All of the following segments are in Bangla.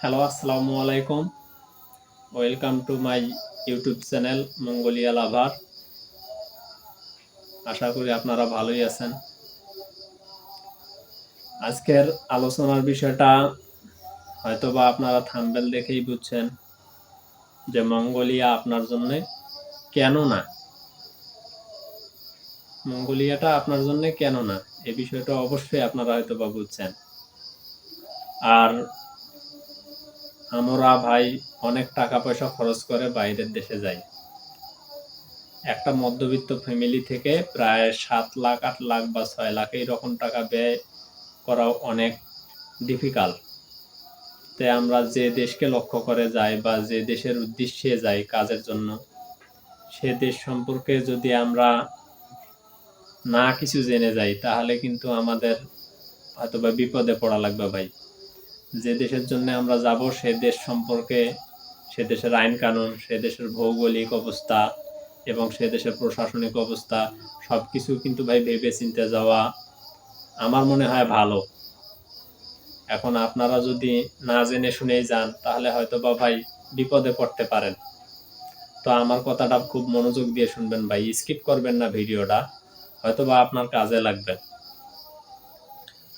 হ্যালো আসসালামু আলাইকুম welcome to my YouTube channel Mongolia lover আশা করি আপনারা ভালোই আছেন। আজকের আলোচনার বিষয়টা হয়তোবা আপনারা থাম্বেল দেখেই বুঝছেন যে মঙ্গোলিয়া আপনার জন্য কেন না? মঙ্গোলিয়াটা আপনার জন্য কেন না? এ বিষয়টা অবশ্যই আপনারা হয়তোবা বুঝছেন। আর আমরা ভাই অনেক টাকা পয়সা খরচ করে বাইরের দেশে যাই। একটা মধ্যবিত্ত ফ্যামিলি থেকে প্রায় সাত লাখ, আট লাখ বা ছয় লাখ এইরকম টাকা ব্যয় করা অনেক ডিফিকাল্ট তাই আমরা যে দেশকে লক্ষ্য করে যাই বা যে দেশের উদ্দেশ্যে যাই কাজের জন্য, সে দেশ সম্পর্কে যদি আমরা না কিছু জেনে যাই, তাহলে কিন্তু আমাদের হয়তোবা বিপদে পড়া লাগবে ভাই। যে দেশের জন্য আমরা যাব, সে দেশ সম্পর্কে, সে দেশের আইন কানুন, সে দেশের ভৌগোলিক অবস্থা এবং সে দেশের প্রশাসনিক অবস্থা সব কিছু কিন্তু ভাই ভেবে চিনতে যাওয়া আমার মনে হয় ভালো। এখন আপনারা যদি না জেনে শুনেই যান, তাহলে হয়তো বা ভাই বিপদে পড়তে পারেন। তো আমার কথাটা খুব মনোযোগ দিয়ে শুনবেন ভাই, স্কিপ করবেন না ভিডিওটা হয়তো বা আপনার কাজে লাগবে।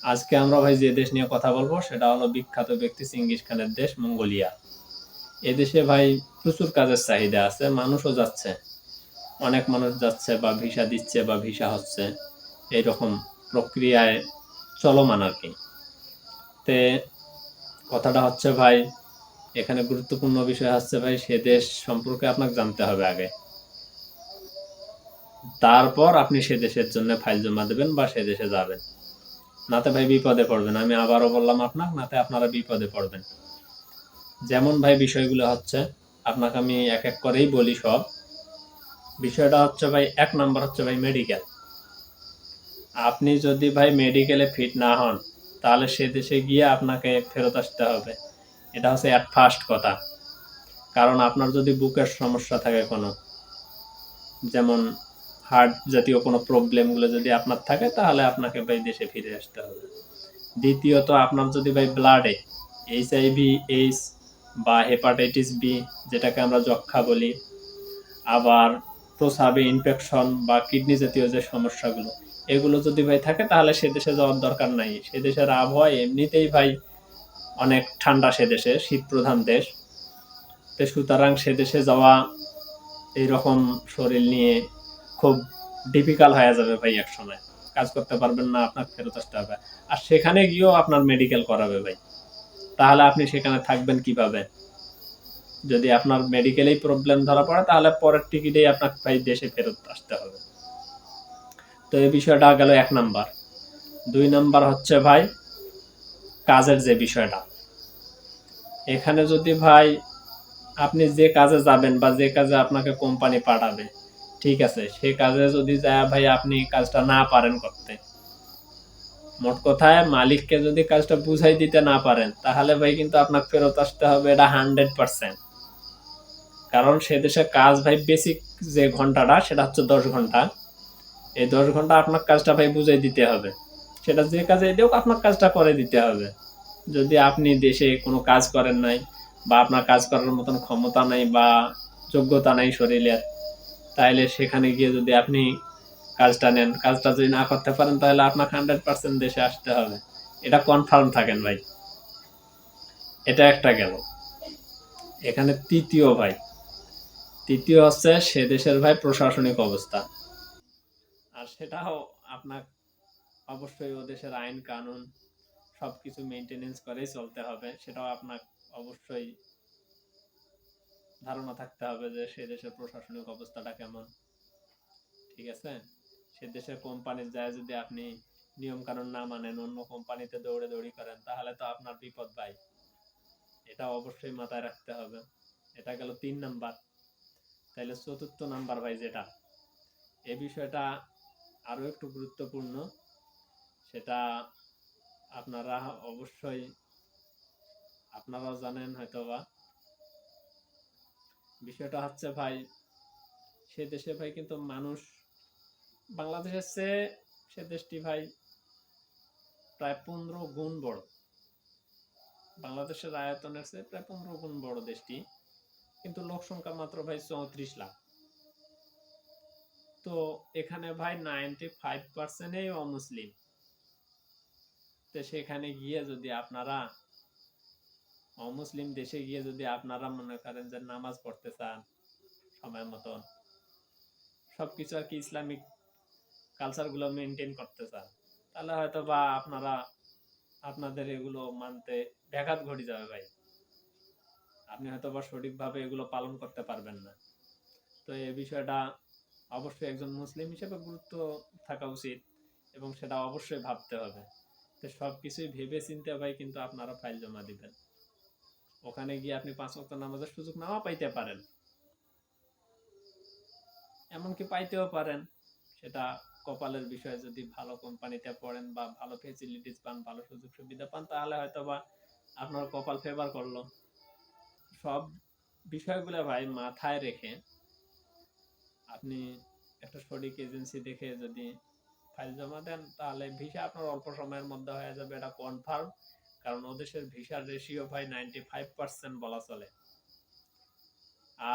আজকে আমরা ভাই যে দেশ নিয়ে কথা বলব, সেটা হলো বিখ্যাত ব্যক্তি চিঙ্গিস খানের দেশ মঙ্গোলিয়া। এদেশে ভাই প্রচুর কাজের চাহিদা আছে, মানুষও যাচ্ছে। অনেক মানুষ যাচ্ছে বা ভিসা দিচ্ছে বা ভিসা হচ্ছে, এইরকম প্রক্রিয়ায় চলমান আর কি। তে কথাটা হচ্ছে ভাই, এখানে গুরুত্বপূর্ণ বিষয় হচ্ছে ভাই, সে দেশ সম্পর্কে আপনাকে জানতে হবে আগে। তারপর আপনি সে দেশের জন্য ফাইল জমা দেবেন বা সে দেশে যাবেন। নাতে ভাই বিপদে পড়বেন। আমি আবারও বললাম আপনার নাতে আপনারা বিপদে পড়বেন। যেমন ভাই বিষয়গুলো হচ্ছে, আপনাকে আমি এক এক করেই বলি সব। বিষয়টা হচ্ছে ভাই, এক নাম্বার হচ্ছে ভাই মেডিকেল আপনি যদি ভাই মেডিকেলে ফিট না হন, তাহলে সে দেশে গিয়ে আপনাকে ফেরত আসতে হবে। এটা হচ্ছে অ্যাট ফার্স্ট কথা। কারণ আপনার যদি বুকের সমস্যা থাকে কোনো, যেমন হার্ট জাতীয় কোনো প্রবলেমগুলো যদি আপনার থাকে, তাহলে আপনাকে ভাই দেশে ফিরে আসতে হবে। দ্বিতীয়ত, আপনার যদি ভাই ব্লাডে এইচ আইভি এইচ বা হেপাটাইটিস বি যেটাকে আমরা যক্ষা বলি, আবার প্রসাবে ইনফেকশন বা কিডনি জাতীয় যে সমস্যাগুলো, এগুলো যদি ভাই থাকে, তাহলে সে দেশে যাওয়ার দরকার নাই। সে দেশের আবহাওয়া এমনিতেই ভাই অনেক ঠান্ডা সে দেশে শীত প্রধান দেশ সুতরাং সে দেশে যাওয়া, এইরকম শরীর নিয়ে খুব ডিফিকাল্ট হয়ে যাবে ভাই এক সময়। কাজ করতে পারবেন না, আপনার ফেরত আসতে হবে। আর সেখানে গিয়েও আপনার মেডিকেল করাবে ভাই। তাহলে আপনি সেখানে থাকবেন কীভাবে? যদি আপনার মেডিকেলেই প্রবলেম ধরা পড়ে, তাহলে পরের টিকিটেই আপনার ভাই দেশে ফেরত আসতে হবে। তো এই বিষয়টা গেল এক নাম্বার। দুই নাম্বার হচ্ছে ভাই, কাজের যে বিষয়টা। এখানে যদি ভাই, আপনি যে কাজে যাবেন বা যে কাজে আপনাকে কোম্পানি পাঠাবে ঠিক আছে, সে কাজে যদি যায় ভাই, আপনি কাজটা না পারেন করতে। মোট কথায় মালিককে যদি কাজটা বুঝাই দিতে না পারেন, তাহলে ভাই কিন্তু আপনাকে ফেরত আসতে হবে এটা হান্ড্রেড পার্সেন্ট। কারণ সে দেশে কাজ ভাই বেসিক যে ঘন্টাটা, সেটা হচ্ছে দশ ঘণ্টা। এই দশ ঘণ্টা আপনার কাজটা ভাই বুঝাই দিতে হবে। সেটা যে কাজে দিয়েও আপনার কাজটা করে দিতে হবে। যদি আপনি দেশে কোনো কাজ করেন নাই বা আপনার কাজ করার মতন ক্ষমতা নাই বা যোগ্যতা নাই শরীরের তাহলে সেখানে গিয়ে যদি আপনি কাজটা নেন, কাজটা যদি না করতে পারেন, তাহলে আপনাকে হান্ড্রেড পার্সেন্ট দেশে আসতে হবে। এটা কনফার্ম থাকেন ভাই। এটা একটা গেল। এখানে তৃতীয় ভাই। তৃতীয় হচ্ছে সে দেশের ভাই প্রশাসনিক অবস্থা। আর সেটাও আপনার অবশ্যই ও দেশের আইন কানুন সব কিছু মেনটেনেন্স করেই চলতে হবে। সেটাও আপনার অবশ্যই ধারণা থাকতে হবে যে সে দেশের প্রশাসনিক অবস্থাটা কেমন। ঠিক আছে? সে দেশের কোম্পানির যায় যদি আপনি নিয়ম কানুন না মানেন, অন্য কোম্পানিতে দৌড়ে দৌড়ি করেন, তাহলে তো আপনার বিপদ ভাই। এটা অবশ্যই মাথায় রাখতে হবে। এটা গেল তিন নাম্বার। তাহলে চতুর্থ নাম্বার ভাই যেটা, এ বিষয়টা আরও একটু গুরুত্বপূর্ণ। সেটা আপনারা অবশ্যই, আপনারাও জানেন হয়তোবা বিষয়টা হচ্ছে ভাই সে দেশে ভাই কিন্তু মানুষ। বাংলাদেশের চেয়ে সে দেশটি ভাই প্রায় পনেরো গুণ বড়। বাংলাদেশের আয়তনের চেয়ে প্রায় পনেরো গুণ বড় দেশটি। কিন্তু লোক সংখ্যা মাত্র ভাই চৌত্রিশ লাখ। তো এখানে ভাই নাইনটি ফাইভ পার্সেন্টই অমুসলিম। তো সেখানে গিয়ে যদি আপনারা অমুসলিম দেশে গিয়ে যদি আপনারা মনে করেন যে নামাজ পড়তে চান সময় মতন, সবকিছু আর কি ইসলামিক কালচারগুলো মেনটেন করতে চান, তাহলে হয়তো বা আপনারা, আপনাদের এগুলো মানতে ব্যাঘাত ঘটে যাবে ভাই। আপনি হয়তো বা সঠিকভাবে এগুলো পালন করতে পারবেন না। তো এই বিষয়টা অবশ্যই একজন মুসলিম হিসেবে গুরুত্ব থাকা উচিত এবং সেটা অবশ্যই ভাবতে হবে। তো সব কিছুই ভেবে চিন্তে ভাই কিন্তু আপনারা ফাইল জমা দিবেন। ওখানে গিয়ে আপনি পাঁচ ওয়াক্ত নামাজের সুযোগ নাও পাইতে পারেন। এমনকি পাইতেও পারেন। সেটা কপালের বিষয়ে যদি ভালো কোম্পানিতে পড়েন বা ভালো ফেসিলিটিস পান, ভালো সুযোগ সুবিধা পান, তাহলে হয়তো বা আপনার কপাল ফেভার করল। সব বিষয়গুলো ভাই মাথায় রেখে আপনি একটা সঠিক এজেন্সি দেখে যদি ফাইল জমা দেন, তাহলে ভিসা আপনার অল্প সময়ের মধ্যে হয়ে যাবে। এটা কনফার্ম কারণ ওদেশের ভিসার রেশিও ভাই নাইনটি ফাইভ পার্সেন্ট বলা চলে।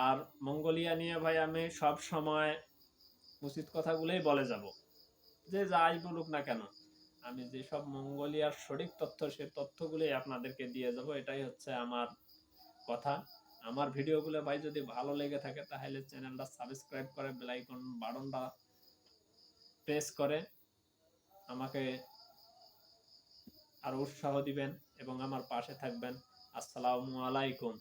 আর মঙ্গোলিয়া নিয়ে ভাই আমি সব সময় উচিত কথাগুলোই বলে যাব। যে যাই বলুক না কেন, আমি যেসব মঙ্গোলিয়ার সঠিক তথ্য সেই তথ্যগুলোই আপনাদেরকে দিয়ে যাব, এটাই হচ্ছে আমার কথা। আমার ভিডিওগুলো ভাই যদি ভালো লেগে থাকে, তাহলে চ্যানেলটা সাবস্ক্রাইব করে বেলাইকন বাটনটা প্রেস করে, আমাকে আরও উৎসাহ দিবেন এবং আমার পাশে থাকবেন। আসসালামু আলাইকুম।